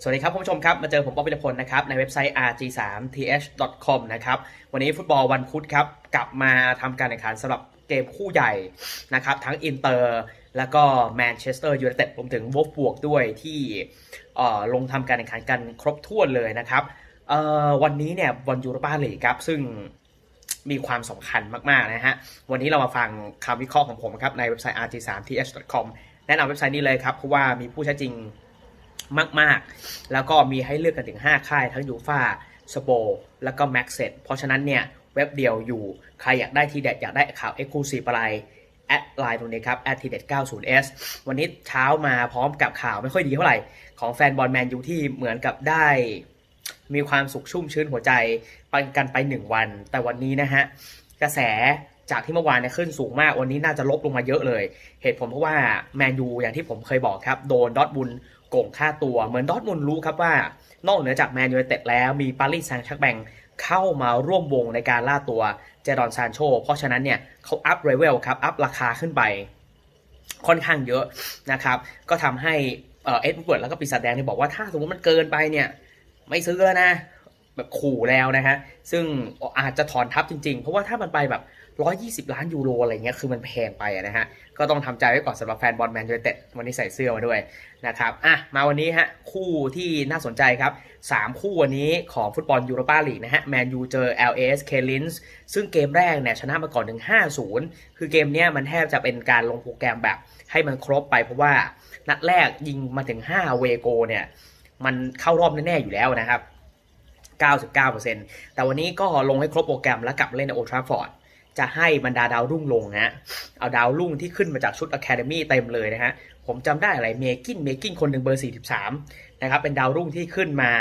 สวัสดีครับคุณผู้ชมครับ มาเจอผมป๊อบวิรพลนะครับ ในเว็บไซต์ rg3th.com นะครับ วันนี้ฟุตบอลวันพุธครับ กลับมาทำการแข่งขันสำหรับเกมคู่ใหญ่นะครับ ทั้งอินเตอร์แล้วก็แมนเชสเตอร์ยูไนเต็ดรวมถึงวอฟบวกด้วยที่เอ่อลงทำการแข่งขันกันครบถ้วนเลยนะครับเอ่อวันนี้เนี่ยบอลยูโรปาลีกครับ ซึ่งมีความสำคัญมาก ๆ นะฮะ วันนี้เรามาฟังคำวิเคราะห์ของผมครับ ในเว็บไซต์ rg3th.com แนะนำเว็บไซต์นี้เลยครับ เพราะว่ามีผู้ใช้จริง มาก ๆ แล้วก็มีให้เลือกกันถึง 5 ค่าย ทั้งยูฟาสโปแล้วก็แม็กเซเพราะฉะนั้นเนี่ยเว็บเดียวอยู่ ใครอยากได้ทีเด็ดอยากได้ข่าว Exclusive อะไรแอดไลน์ตรงนี้ครับแอดทีเด็ด 90s วันนี้เช้ามาพร้อมกับข่าวไม่ค่อยดีเท่าไหร่ ของแฟนบอลแมนยูที่เหมือนกับได้ มีความสุขชุ่มชื้นหัวใจไปกันไปหนึ่งวัน แต่วันนี้นะฮะ กระแสจากที่เมื่อวานเนี่ยขึ้นสูงมาก วันนี้น่าจะลบลงมาเยอะเลย เหตุผลเพราะว่าแมนยูอย่างที่ผมเคยบอกครับ โดนดอทบุล โกงค่าตัว เหมือนดอทบุลรู้ครับว่า นอกเหนือจากแมนยูไนเต็ดแล้วมีปารีสแซงต์แชร์กแบงเข้ามาร่วมวงในการล่าตัวเจดอนซานโช เพราะฉะนั้นเนี่ยเขาอัพเรเวลครับ อัพราคาขึ้นไป ค่อนข้างเยอะนะครับ ก็ทำให้เอ่อเอ็ดเวิร์ดแล้วก็ปีศาจแดงเนี่ยบอกว่าถ้าสมมติมันเกินไปเนี่ย ไม่ซื้อแล้วนะ แบบขู่แล้วนะฮะ ซึ่งอาจจะถอนทับจริงๆ เพราะว่าถ้ามันไปแบบ 120 ล้านยูโรอะไรเงี้ย คือมันแพงไปนะฮะ ก็ต้องทำใจไว้ก่อนสำหรับแฟนบอลแมนยูไนเต็ดวันนี้ใส่เสื้อมาด้วยนะครับ อะ มาวันนี้ฮะ คู่ที่น่าสนใจครับ 3 คู่วันนี้ของฟุตบอลยูโรปาลีกนะฮะ แมนยูเจอ LAS k l i n s ซึ่งเกมแรกเนี่ยชนะมาก่อนถึง 5-0 คือเกมเนี้ยมันแทบจะเป็นการลงโปรแกรมแบบให้มันครบไปเพราะว่านัดแรกยิงมาถึง 5 เวโกเนี่ยมันเข้ารอบแน่ๆอยู่แล้วนะครับ 99%แต่วันนี้ก็ลงให้ครบโปรแกรมแล้วกลับเล่นในโอทราฟอร์ดจะให้บรรดาดาวรุ่งลงนะฮะเอาดาวรุ่งที่ขึ้นมาจากชุดอะคาเดมี่เต็มเลยนะฮะ ผมจำได้อะไรเมกินเมกินคนหนึ่งเบอร์ 43 นะครับ เป็นดาวรุ่งที่ขึ้นมา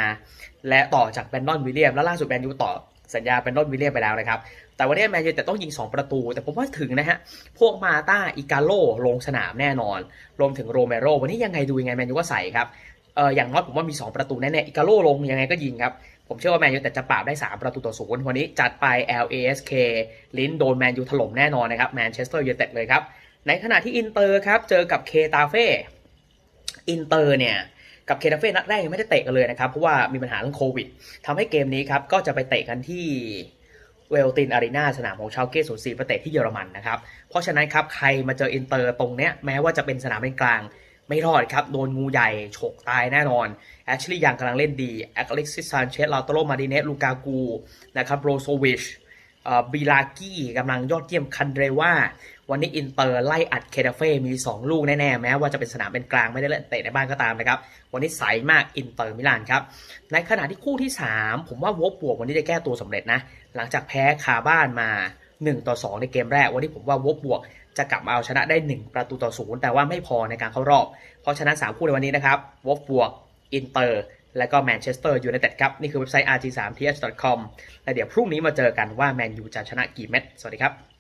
และต่อจากแบนดอนวิลเลียม แล้วล่าสุดแมนยูต่อสัญญาแบนดอนวิลเลียมไปแล้วนะครับ แต่วันนี้แมนยูแต่ต้องยิง 2 ประตู แต่ผมว่าถึงนะฮะ พวกมาตาอิกาโลลงสนามแน่นอน รวมถึงโรเมโรวันนี้ยังไงดูยังไงแมนยูก็ใส่ครับ เอออย่างน้อยผมว่ามี 2 ประตูแน่ๆอิกาโลลงยังไงก็ยิงครับ ผมเชื่อว่าแมนยูแต่จะปราบได้ 3 ประตูต่อศูนย์วันนี้จัดไป LASK ลิ้นโดนแมนยูถล่มแน่นอนนะครับแมนเชสเตอร์ยูไนเต็ดเลยครับ ในขณะที่อินเตอร์ครับเจอกับเคตาเฟ่อินเตอร์เนี่ยกับเคตาเฟ่นัดแรกยังไม่ได้เตะกันเลยนะครับ เพราะว่ามีปัญหาเรื่องโควิดทำให้เกมนี้ครับก็จะไปเตะกันที่เวลตินอารีนาสนามของชาวเกตศูนย์สี่ประเตะที่เยอรมันนะครับ เพราะฉะนั้นครับใครมาเจออินเตอร์ตรงเนี้ยแม้ว่าจะเป็นสนามเป็นกลาง ไม่รอดครับ โดนงูใหญ่ฉกตายแน่นอนแอชลีย์ยังกำลังเล่นดีแอคเล็กซิสซานเชสลาโตโรมาดิเนสลูกากูนะครับโรโซวิชบิลากี้กำลังยอดเยี่ยมคันเรว่า วันนี้อินเตอร์ไล่อัดเคเดเฟ่มี 2 ลูกแน่ๆ แม้ว่าจะเป็นสนามเป็นกลางไม่ได้เล่นเตะในบ้านก็ตามนะครับ วันนี้ใสมากอินเตอร์มิลานครับ ในขณะที่คู่ที่ 3 ผมว่าวบบวกวันนี้จะแก้ตัวสำเร็จนะ หลังจากแพ้คาบ้านมา 1 ต่อ 2 ในเกมแรก วันนี้ผมว่าวบวกจะกลับมาเอาชนะได้ 1 ประตูต่อศูนย์แต่ว่าไม่พอในการเข้ารอบ เพราะฉะนั้น 3 คู่ในวันนี้นะครับวบวกอินเตอร์และก็แมนเชสเตอร์ยูไนเต็ดครับ นี่คือเว็บไซต์ rg3th.com และเดี๋ยวพรุ่งนี้มาเจอกันว่าแมนยูจะชนะกี่เม็ดสวัสดีครับ